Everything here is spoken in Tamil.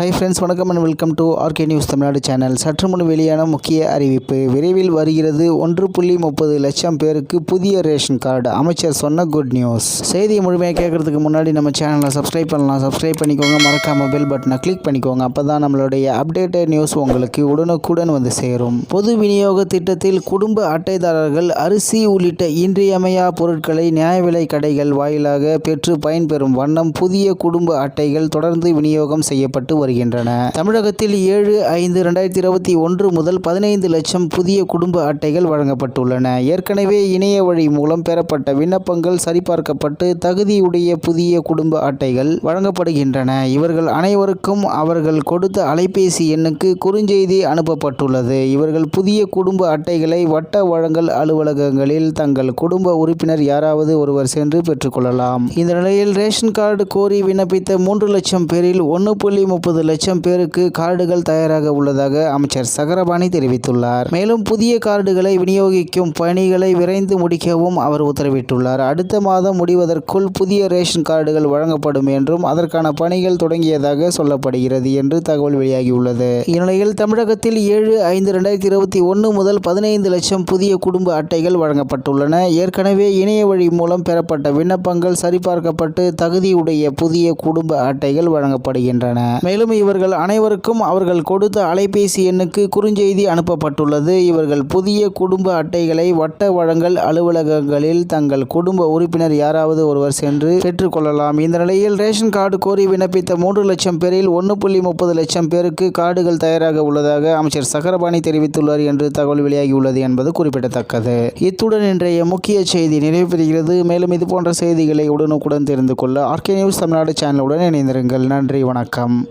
ஹை ஃப்ரெண்ட்ஸ் வணக்கம் and welcome to RK news Tamil Nadu channel சற்று முன் வெளியான முக்கிய அறிவிப்பு. விரைவில் வருகிறது ஒன்று புள்ளி முப்பது லட்சம் பேருக்கு புதிய ரேஷன் கார்டு. அமைச்சர் சொன்ன குட் நியூஸ் செய்தியை முழுமையாக கேட்கறதுக்கு முன்னாடி நம்ம சேனலை சப்ஸ்கிரைப் பண்ணலாம். சப்ஸ்கிரைப் பண்ணிக்கோங்க. மறக்காம பெல் பட்டனை கிளிக் பண்ணிக்கோங்க. அப்போ தான் நம்மளுடைய அப்டேட்டட் நியூஸ் உங்களுக்கு உடனுக்குடன் வந்து சேரும். பொது விநியோக திட்டத்தில் குடும்ப அட்டைதாரர்கள் அரிசி உள்ளிட்ட இன்றியமையா பொருட்களை நியாய விலை கடைகள் வாயிலாக பெற்று பயன்பெறும் வண்ணம் புதிய குடும்ப அட்டைகள் தொடர்ந்து விநியோகம் செய்யப்பட்டு வருகின்றன. தமிழகத்தில் ஏழு ஐந்து ரெண்டாயிரத்தி இருபத்தி ஒன்று முதல் பதினைந்து லட்சம் புதிய குடும்ப அட்டைகள் வழங்கப்பட்டுள்ளன. ஏற்கனவே இணைய வழி மூலம் பெறப்பட்ட விண்ணப்பங்கள் சரிபார்க்கப்பட்டு தகுதியுடைய புதிய குடும்ப அட்டைகள் வழங்கப்படுகின்றன. இவர்கள் அனைவருக்கும் அவர்கள் கொடுத்த அலைபேசி எண்ணுக்கு குறுஞ்செய்தி அனுப்பப்பட்டுள்ளது. இவர்கள் புதிய குடும்ப அட்டைகளை வட்ட வழங்கல் அலுவலகங்களில் தங்கள் குடும்ப உறுப்பினர் யாராவது ஒருவர் சென்று பெற்றுக்கொள்ளலாம் இந்த நிலையில் ரேஷன் கார்டு கோரி விண்ணப்பித்த மூன்று லட்சம் பேரில் ஒன்று புள்ளி முப்பது லட்சம் பேருக்கு கார்டுகள் தயாராக உள்ளதாக அமைச்சர் சகரபாணி தெரிவித்துள்ளார். மேலும் புதிய கார்டுகளை விநியோகிக்கும் பணிகளை விரைந்து முடிக்கவும் அவர் உத்தரவிட்டுள்ளார். அடுத்த மாதம் முடிவதற்குள் புதிய ரேஷன் கார்டுகள் வழங்கப்படும் என்றும் அதற்கான பணிகள் தொடங்கியதாக சொல்லப்படுகிறது என்று தகவல் வெளியாகியுள்ளது. இந்நிலையில் தமிழகத்தில் ஏழு ஐந்து ரெண்டாயிரத்தி இருபத்தி ஒன்று முதல் பதினைந்து லட்சம் புதிய குடும்ப அட்டைகள் வழங்கப்பட்டுள்ளன. ஏற்கனவே இணைய வழி மூலம் பெறப்பட்ட விண்ணப்பங்கள் சரிபார்க்கப்பட்டு தகுதியுடைய புதிய குடும்ப அட்டைகள் வழங்கப்படுகின்றன. மேலும் இவர்கள் அனைவருக்கும் அவர்கள் கொடுத்த அலைபேசி எண்ணுக்கு குறுஞ்செய்தி அனுப்பப்பட்டுள்ளது. இவர்கள் புதிய குடும்ப அட்டைகளை வட்ட வழங்கல் அலுவலகங்களில் தங்கள் குடும்ப உறுப்பினர் யாராவது ஒருவர் சென்று பெற்றுக்கொள்ளலாம். இந்த நிலையில் ரேஷன் கார்டு கோரி விண்ணப்பித்த மூன்று லட்சம் பேரில் ஒன்று புள்ளி முப்பது லட்சம் பேருக்கு கார்டுகள் தயாராக உள்ளதாக அமைச்சர் சக்கரபாணி தெரிவித்துள்ளார் என்று தகவல் வெளியாகியுள்ளது என்பது குறிப்பிடத்தக்கது. இத்துடன் இன்றைய முக்கிய செய்தி நிறைவு பெறுகிறது மேலும் இது போன்ற செய்திகளை உடனுக்குடன் தெரிந்து கொள்ள ஆர்கே நியூஸ் தமிழ்நாடு சேனலுடன் இணைந்திருங்கள். நன்றி வணக்கம்.